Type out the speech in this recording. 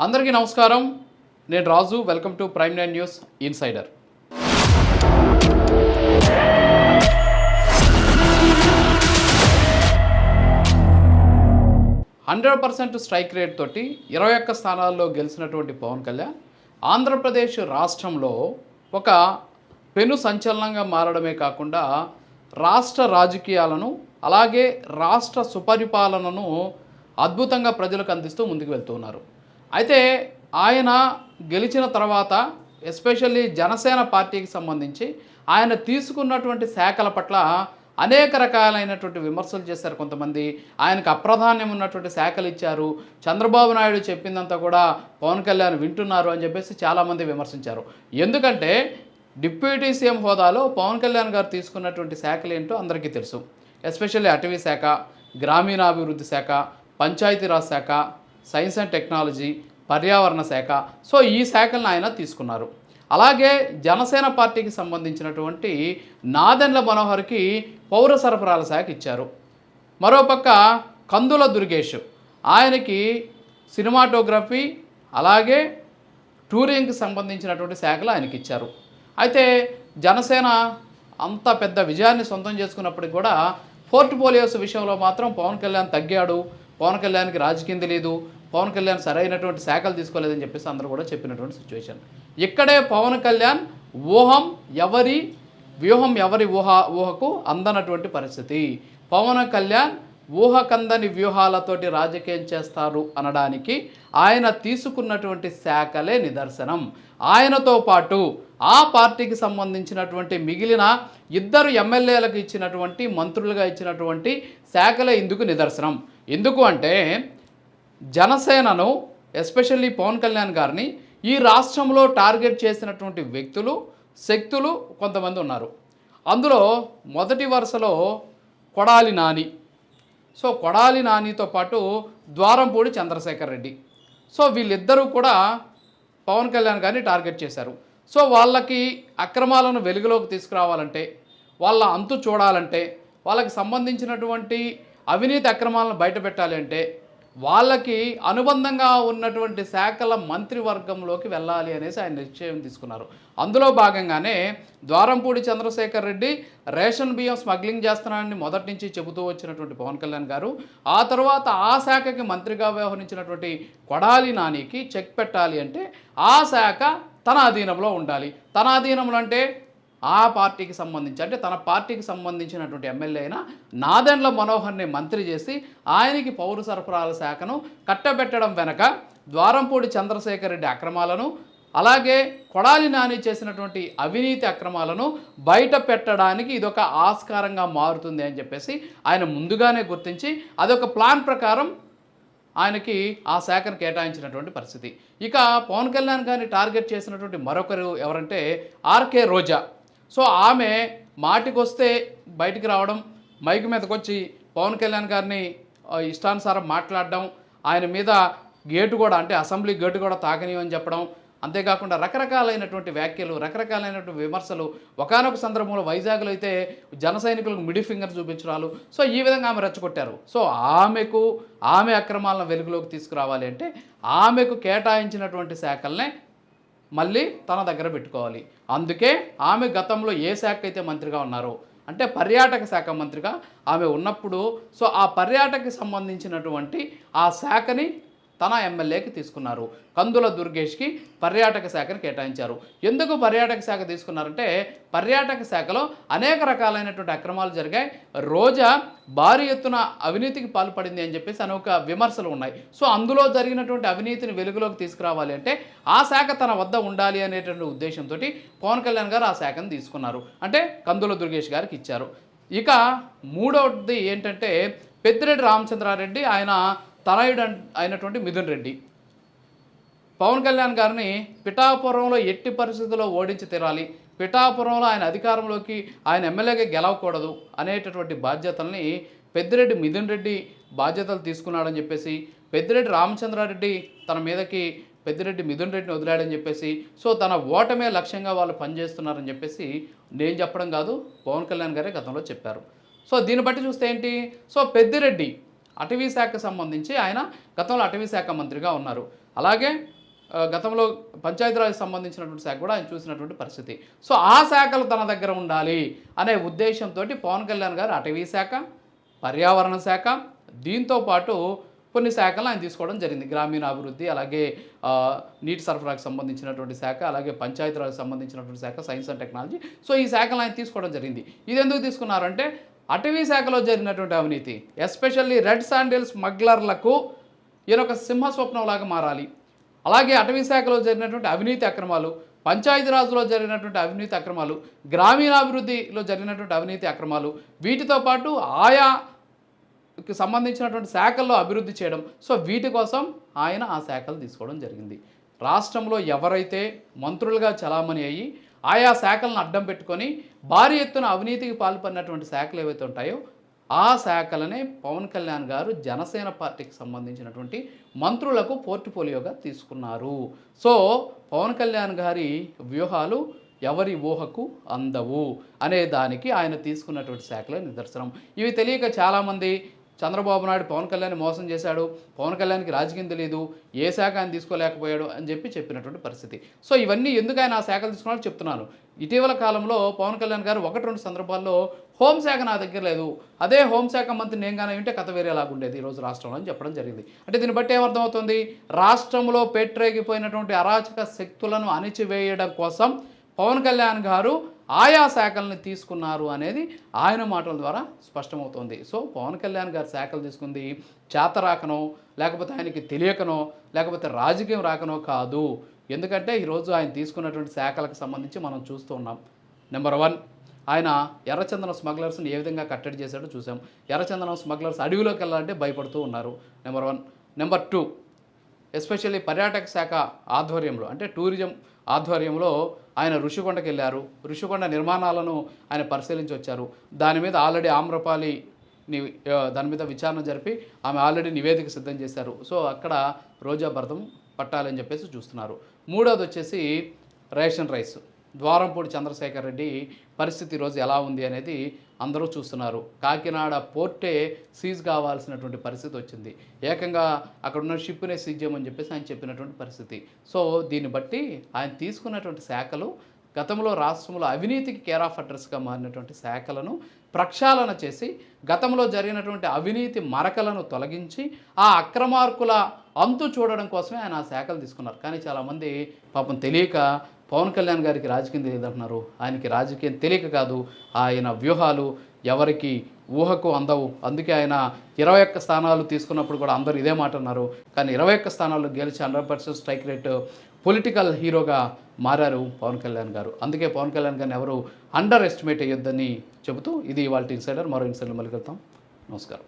అందరికీ నమస్కారం. నేను Raju. Welcome to prime nine news insider. Hundred percent strike rate తోటి ఇరవై ఒక్క స్థానాల్లో గెలిచినటువంటి పవన్ కళ్యాణ్ ఆంధ్రప్రదేశ్ రాష్ట్రంలో ఒక పెను సంచలనంగా మారడమే కాకుండా రాష్ట్ర రాజకీయాలను అలాగే రాష్ట్ర సుపరిపాలనను అద్భుతంగా ప్రజలకు అందిస్తూ ముందుకు వెళ్తున్నారు. అయితే ఆయన గెలిచిన తర్వాత ఎస్పెషల్లీ జనసేన పార్టీకి సంబంధించి ఆయన తీసుకున్నటువంటి శాఖల పట్ల అనేక రకాలైనటువంటి విమర్శలు చేశారు కొంతమంది. ఆయనకు అప్రాధాన్యం ఉన్నటువంటి శాఖలు ఇచ్చారు. చంద్రబాబు నాయుడు చెప్పిందంతా కూడా పవన్ కళ్యాణ్ వింటున్నారు అని చెప్పేసి చాలామంది విమర్శించారు. ఎందుకంటే డిప్యూటీ సీఎం హోదాలో పవన్ కళ్యాణ్ గారు తీసుకున్నటువంటి శాఖలు ఏంటో అందరికీ తెలుసు. ఎస్పెషల్లీ అటవీ శాఖ గ్రామీణాభివృద్ధి శాఖ పంచాయతీరాజ్ శాఖ సైన్స్ అండ్ టెక్నాలజీ పర్యావరణ శాఖ. సో ఈ శాఖలను ఆయన తీసుకున్నారు. అలాగే జనసేన పార్టీకి సంబంధించినటువంటి నాదెండ్ల మనోహర్కి పౌర సరఫరాల శాఖ ఇచ్చారు. మరోపక్క కందుల దుర్గేష్. ఆయనకి సినిమాటోగ్రఫీ అలాగే టూరింగ్కి సంబంధించినటువంటి శాఖలు ఆయనకి ఇచ్చారు. అయితే జనసేన అంత పెద్ద విజయాన్ని సొంతం చేసుకున్నప్పటికి కూడా పోర్ట్ఫోలియోస్ విషయంలో మాత్రం పవన్ కళ్యాణ్ తగ్గాడు. పవన్ కళ్యాణ్కి రాజకీయం తెలియదు పవన్ కళ్యాణ్ సరైనటువంటి శాఖలు తీసుకోలేదని చెప్పేసి అందరూ కూడా చెప్పినటువంటి సిచ్యువేషన్ ఇక్కడే పవన్ కళ్యాణ్ ఊహం ఎవరి వ్యూహం ఎవరి ఊహ ఊహకు అందనటువంటి పరిస్థితి. పవన్ కళ్యాణ్ ఊహకందని వ్యూహాలతోటి రాజకీయం చేస్తారు అనడానికి ఆయన తీసుకున్నటువంటి శాఖలే నిదర్శనం. ఆయనతో పాటు ఆ పార్టీకి సంబంధించినటువంటి మిగిలిన ఇద్దరు ఎమ్మెల్యేలకు ఇచ్చినటువంటి మంత్రులుగా ఇచ్చినటువంటి శాఖలే ఇందుకు నిదర్శనం. ఎందుకు అంటే జనసేనను ఎస్పెషల్లీ పవన్ కళ్యాణ్ గారిని ఈ రాష్ట్రంలో టార్గెట్ చేసినటువంటి వ్యక్తులు శక్తులు కొంతమంది ఉన్నారు. అందులో మొదటి వరుసలో కొడాలి నాని. సో కొడాలి నానితో పాటు ద్వారంపూడి చంద్రశేఖర్ రెడ్డి. సో వీళ్ళిద్దరూ కూడా పవన్ కళ్యాణ్ గారిని టార్గెట్ చేశారు. సో వాళ్ళకి అక్రమాలను వెలుగులోకి తీసుకురావాలంటే వాళ్ళ అంతు చూడాలంటే వాళ్ళకి సంబంధించినటువంటి అవినీతి అక్రమాలను బయటపెట్టాలి అంటే వాళ్ళకి అనుబంధంగా ఉన్నటువంటి శాఖల మంత్రివర్గంలోకి వెళ్ళాలి అనేసి ఆయన నిశ్చయం తీసుకున్నారు. అందులో భాగంగానే ద్వారంపూడి చంద్రశేఖర్ రెడ్డి రేషన్ బియ్యం స్మగ్లింగ్ చేస్తున్నానని మొదటి నుంచి చెబుతూ వచ్చినటువంటి పవన్ కళ్యాణ్ గారు ఆ తర్వాత ఆ శాఖకి మంత్రిగా వ్యవహరించినటువంటి కొడాలి నానికి చెక్ పెట్టాలి అంటే ఆ శాఖ తన అధీనంలో ఉండాలి. తన అధీనంలో అంటే ఆ పార్టీకి సంబంధించి అంటే తన పార్టీకి సంబంధించినటువంటి ఎమ్మెల్యే అయిన నాదెండ్ల మనోహర్ని మంత్రి చేసి ఆయనకి పౌర సరఫరాల శాఖను కట్టబెట్టడం వెనక ద్వారంపూడి చంద్రశేఖర్ రెడ్డి అక్రమాలను అలాగే కొడాలి నాని చేసినటువంటి అవినీతి అక్రమాలను బయట పెట్టడానికి ఇదొక ఆస్కారంగా మారుతుంది అని చెప్పేసి ఆయన ముందుగానే గుర్తించి అదొక ప్లాన్ ప్రకారం ఆయనకి ఆ శాఖను కేటాయించినటువంటి పరిస్థితి. ఇక పవన్ కళ్యాణ్ గారిని టార్గెట్ చేసినటువంటి మరొకరు ఎవరంటే ఆర్కే రోజా. సో ఆమె మాటికొస్తే బయటికి రావడం మైక్ మీదకి వచ్చి పవన్ కళ్యాణ్ గారిని ఇష్టానుసారం మాట్లాడడం ఆయన మీద గేటు కూడా అంటే అసెంబ్లీ గేటు కూడా తాకనివని చెప్పడం అంతేకాకుండా రకరకాలైనటువంటి వ్యాఖ్యలు రకరకాలైనటువంటి విమర్శలు ఒకానొక సందర్భంలో వైజాగ్లో అయితే జన సైనికులకు మిడి ఫింగర్ చూపించడాలు సో ఈ విధంగా ఆమె రెచ్చగొట్టారు. సో ఆమెకు ఆమె అక్రమాలను వెలుగులోకి తీసుకురావాలి అంటే ఆమెకు కేటాయించినటువంటి శాఖల్నే మళ్ళీ తన దగ్గర పెట్టుకోవాలి. అందుకే ఆమె గతంలో ఏ శాఖ అయితే మంత్రిగా ఉన్నారో అంటే పర్యాటక శాఖ మంత్రిగా ఆమె ఉన్నప్పుడు సో ఆ పర్యాటకకి సంబంధించినటువంటి ఆ శాఖని తన ఎమ్మెల్యేకి తీసుకున్నారు. కందుల దుర్గేష్కి పర్యాటక శాఖను కేటాయించారు. ఎందుకు పర్యాటక శాఖ తీసుకున్నారంటే పర్యాటక శాఖలో అనేక రకాలైనటువంటి అక్రమాలు జరిగాయి. రోజా భారీ ఎత్తున అవినీతికి పాల్పడింది అని చెప్పేసి అనేక విమర్శలు ఉన్నాయి. సో అందులో జరిగినటువంటి అవినీతిని వెలుగులోకి తీసుకురావాలి అంటే ఆ శాఖ తన వద్ద ఉండాలి అనేటువంటి ఉద్దేశంతో పవన్ కళ్యాణ్ గారు ఆ శాఖను తీసుకున్నారు. అంటే కందుల దుర్గేష్ గారికి ఇచ్చారు. ఇక మూడవది ఏంటంటే పెద్దిరెడ్డి రామచంద్రారెడ్డి ఆయన తనయుడు అయినటువంటి మిథున్ రెడ్డి. పవన్ కళ్యాణ్ గారిని పిఠాపురంలో ఎట్టి పరిస్థితుల్లో ఓడించి తీరాలి. పిఠాపురంలో ఆయన అధికారంలోకి ఆయన ఎమ్మెల్యేగా గెలవకూడదు అనేటటువంటి బాధ్యతల్ని పెద్దిరెడ్డి మిథున్ రెడ్డి బాధ్యతలు తీసుకున్నాడని చెప్పేసి పెద్దిరెడ్డి రామచంద్రారెడ్డి తన మీదకి పెద్దిరెడ్డి మిథున్ రెడ్డిని వదిలాడని చెప్పేసి సో తన ఓటమే లక్ష్యంగా వాళ్ళు పనిచేస్తున్నారని చెప్పేసి నేను చెప్పడం కాదు పవన్ కళ్యాణ్ గారే గతంలో చెప్పారు. సో దీన్ని బట్టి చూస్తే ఏంటి? సో పెద్దిరెడ్డి అటవీ శాఖకు సంబంధించి ఆయన గతంలో అటవీ శాఖ మంత్రిగా ఉన్నారు. అలాగే గతంలో పంచాయతీరాజ్ సంబంధించినటువంటి శాఖ కూడా ఆయన చూసినటువంటి పరిస్థితి. సో ఆ శాఖలు తన దగ్గర ఉండాలి అనే ఉద్దేశంతో పవన్ కళ్యాణ్ గారు అటవీ శాఖ పర్యావరణ శాఖ దీంతో పాటు కొన్ని శాఖలు ఆయన తీసుకోవడం జరిగింది. గ్రామీణ అభివృద్ధి అలాగే నీటి సరఫరాకు సంబంధించినటువంటి శాఖ అలాగే పంచాయతీరాజ్కి సంబంధించినటువంటి శాఖ సైన్స్ అండ్ టెక్నాలజీ. సో ఈ శాఖలు ఆయన తీసుకోవడం జరిగింది. ఇది ఎందుకు తీసుకున్నారంటే అటవీ శాఖలో జరిగినటువంటి అవినీతి ఎస్పెషల్లీ రెడ్ శాండిల్ స్మగ్లర్లకు ఈయన ఒక సింహ మారాలి. అలాగే అటవీ శాఖలో జరిగినటువంటి అవినీతి అక్రమాలు పంచాయతీరాజ్లో జరిగినటువంటి అవినీతి అక్రమాలు గ్రామీణాభివృద్ధిలో జరిగినటువంటి అవినీతి అక్రమాలు వీటితో పాటు ఆయా సంబంధించినటువంటి శాఖల్లో అభివృద్ధి చేయడం. సో వీటి కోసం ఆయన ఆ శాఖలు తీసుకోవడం జరిగింది. రాష్ట్రంలో ఎవరైతే మంత్రులుగా చలామణి అయ్యి ఆయా శాఖలను అడ్డం పెట్టుకొని భారీ ఎత్తున అవినీతికి పాల్పడినటువంటి శాఖలు ఏవైతే ఉంటాయో ఆ శాఖలనే పవన్ కళ్యాణ్ గారు జనసేన పార్టీకి సంబంధించినటువంటి మంత్రులకు పోర్ట్ఫోలియోగా తీసుకున్నారు. సో పవన్ కళ్యాణ్ గారి వ్యూహాలు ఎవరి ఊహకు అందవు అనే దానికి ఆయన తీసుకున్నటువంటి శాఖలే నిదర్శనం. ఇవి తెలియక చాలామంది చంద్రబాబు నాయుడు పవన్ కళ్యాణ్ మోసం చేశాడు పవన్ కళ్యాణ్కి రాజకీయం తెలియదు ఏ శాఖ ఆయన తీసుకోలేకపోయాడు అని చెప్పి చెప్పినటువంటి పరిస్థితి. సో ఇవన్నీ ఎందుకు ఆయన ఆ శాఖలు తీసుకున్నాడో చెప్తున్నాను. ఇటీవల కాలంలో పవన్ కళ్యాణ్ గారు ఒకటి రెండు సందర్భాల్లో హోంశాఖ నా దగ్గర లేదు. అదే హోంశాఖ మంత్రి నేను కానీ ఉంటే కథ వేరేలాగుండేది ఈరోజు రాష్ట్రంలో అని చెప్పడం జరిగింది. అంటే దీన్ని బట్టి ఏమర్థమవుతుంది? రాష్ట్రంలో పెట్టరేగిపోయినటువంటి అరాచక శక్తులను అణిచివేయడం కోసం పవన్ కళ్యాణ్ గారు ఆయా శాఖల్ని తీసుకున్నారు అనేది ఆయన మాటల ద్వారా స్పష్టమవుతోంది. సో పవన్ కళ్యాణ్ గారు శాఖలు తీసుకుంది చేత రాకనో లేకపోతే ఆయనకి తెలియకనో లేకపోతే రాజకీయం రాకనో కాదు. ఎందుకంటే ఈరోజు ఆయన తీసుకున్నటువంటి శాఖలకు సంబంధించి మనం చూస్తూ ఉన్నాం. నెంబర్ వన్ ఆయన ఎర్రచందనం స్మగ్లర్స్ని ఏ విధంగా కట్టడి చేశాడో చూసాం ఎర్రచందనం స్మగ్లర్స్ అడవిలోకి వెళ్ళాలంటే భయపడుతూ ఉన్నారు. Number one number two especially పర్యాటక శాఖ ఆధ్వర్యంలో అంటే టూరిజం ఆధ్వర్యంలో ఆయన ఋషికొండకి వెళ్ళారు ఋషికొండ నిర్మాణాలను ఆయన పరిశీలించి వచ్చారు దాని మీద ఆల్రెడీ ఆమ్రపాలి ని దాని మీద విచారణ జరిపి ఆమె ఆల్రెడీ నివేదిక సిద్ధం చేశారు. సో అక్కడ రోజా భరతం పట్టాలని చెప్పేసి చూస్తున్నారు. మూడోది వచ్చేసి రేషన్ రైస్. ద్వారంపూడి చంద్రశేఖర్ రెడ్డి పరిస్థితి ఈరోజు ఎలా ఉంది అనేది అందరూ చూస్తున్నారు. కాకినాడ పోర్టే సీజ్ కావాల్సినటువంటి పరిస్థితి వచ్చింది. ఏకంగా అక్కడ ఉన్న షిప్నే సీజ్ చేయమని చెప్పేసి ఆయన చెప్పినటువంటి పరిస్థితి. సో దీన్ని బట్టి ఆయన తీసుకున్నటువంటి శాఖలు గతంలో రాష్ట్రంలో అవినీతికి కేర్ ఆఫ్ అడ్రస్గా మారినటువంటి శాఖలను ప్రక్షాళన చేసి గతంలో జరిగినటువంటి అవినీతి మరకలను తొలగించి ఆ అక్రమార్కుల అంతు చూడడం కోసమే ఆయన ఆ శాఖలు తీసుకున్నారు. కానీ చాలామంది పాపం తెలియక పవన్ కళ్యాణ్ గారికి రాజకీయం తెలియదంటున్నారు. ఆయనకి రాజకీయం తెలియక కాదు. ఆయన వ్యూహాలు ఎవరికి ఊహకు అందవు. అందుకే ఆయన ఇరవై ఒక్క స్థానాలు తీసుకున్నప్పుడు కూడా అందరూ ఇదే మాట అన్నారు. కానీ ఇరవై ఒక్క స్థానాలు గెలిచి hundred percent strike rate political హీరోగా మారారు పవన్ కళ్యాణ్ గారు. అందుకే పవన్ కళ్యాణ్ గారిని ఎవరు అండర్ ఎస్టిమేట్ అయ్యొద్దని చెబుతూ ఇది వాళ్ళ ఇన్సైడర్. మరో ఇన్సైడర్ మళ్ళీ వెళ్తాం నమస్కారం.